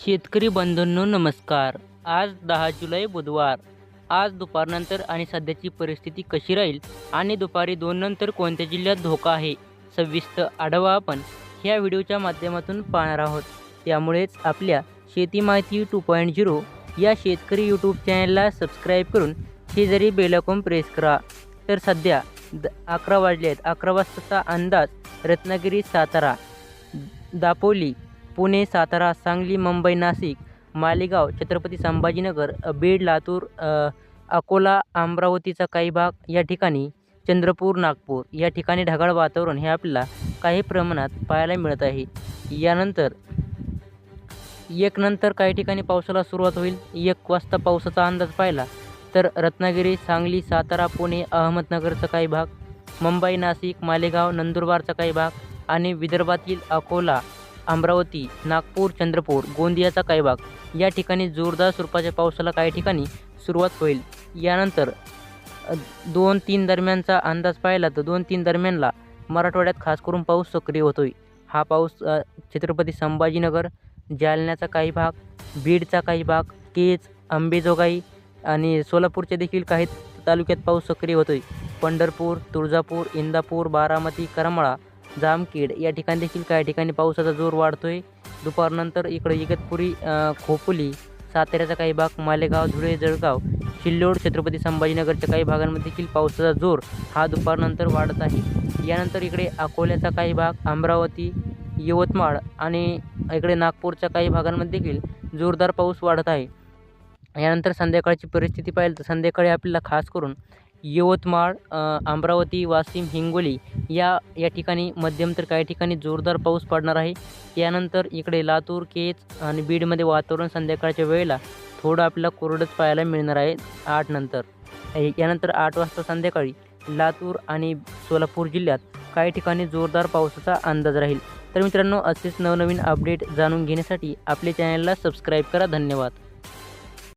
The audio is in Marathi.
शेतकरी बंधूंनो नमस्कार. आज दहा जुलै बुधवार. आज दुपारनंतर आणि सध्याची परिस्थिती कशी राहील? आणि दुपारी दोन नंतर कोणत्या जिल्ह्यात धोका आहे? सविस्तर आढावा आपण ह्या व्हिडिओच्या माध्यमातून पाहणार आहोत. त्यामुळेच आपल्या शेती माहिती टू पॉईंट झिरो या शेतकरी यूट्यूब चॅनलला सबस्क्राईब करून शेजारी बेलाकॉम प्रेस करा. तर सध्या द अकरा वाजले आहेत अकरा वाजताचा अंदाज रत्नागिरी सातारा दापोली पुणे सातारा सांगली मुंबई नाशिक मालेगाव छत्रपती संभाजीनगर बीड लातूर अकोला अमरावतीचा काही भाग या ठिकाणी चंद्रपूर नागपूर या ठिकाणी ढगाळ वातावरण हे आपल्याला काही प्रमाणात पाहायला मिळत आहे. यानंतर एक नंतर काही ठिकाणी पावसाला सुरुवात होईल. एक वाजता पावसाचा अंदाज पाहिला तर रत्नागिरी सांगली सातारा पुणे अहमदनगरचा काही भाग मुंबई नाशिक मालेगाव नंदुरबारचा काही भाग आणि विदर्भातील अकोला अमरावती नागपूर चंद्रपूर गोंदियाचा काही भाग. या ठिकाणी जोरदार स्वरूपाच्या पावसाला काही ठिकाणी सुरुवात होईल. यानंतर दोन तीन दरम्यानचा अंदाज पाहिला तर दोन तीन दरम्यानला मराठवाड्यात खास करून पाऊस सक्रिय होतोय. हा पाऊस छत्रपती संभाजीनगर जालन्याचा काही भाग बीडचा काही भाग केज अंबेजोगाई आणि सोलापूरचे देखील काही तालुक्यात पाऊस सक्रिय होतोय. पंढरपूर तुळजापूर इंदापूर बारामती करमाळा जामखेड. या ठिकाणी देखील काही ठिकाणी पावसाचा जोर वाढतो आहे दुपारनंतर इकडे इगतपुरी अ, खोपोली साताऱ्याचा काही भाग मालेगाव धुळे जळगाव शिल्लोड छत्रपती संभाजीनगरच्या काही भागांमध्ये देखील पावसाचा जोर हा दुपारनंतर वाढत आहे. यानंतर इकडे अकोल्याचा काही भाग अमरावती यवतमाळ आणि इकडे नागपूरच्या काही भागांमध्ये देखील जोरदार पाऊस वाढत आहे. यानंतर संध्याकाळची परिस्थिती पाहिली तर संध्याकाळी आपल्याला खास करून यवतमाळ अमरावती वाशिम हिंगोली या या ठिकाणी मध्यम तर काही ठिकाणी जोरदार पाऊस पडणार आहे. यानंतर इकडे लातूर केज आणि बीडमध्ये वातावरण संध्याकाळच्या वेळेला थोडं आपल्याला कोरडंच पाहायला मिळणार आहे आठ नंतर. यानंतर आठ वाजता संध्याकाळी लातूर आणि सोलापूर जिल्ह्यात काही ठिकाणी जोरदार पावसाचा अंदाज राहील. तर मित्रांनो असेच नवनवीन अपडेट जाणून घेण्यासाठी आपल्या चॅनलला सबस्क्राईब करा. धन्यवाद.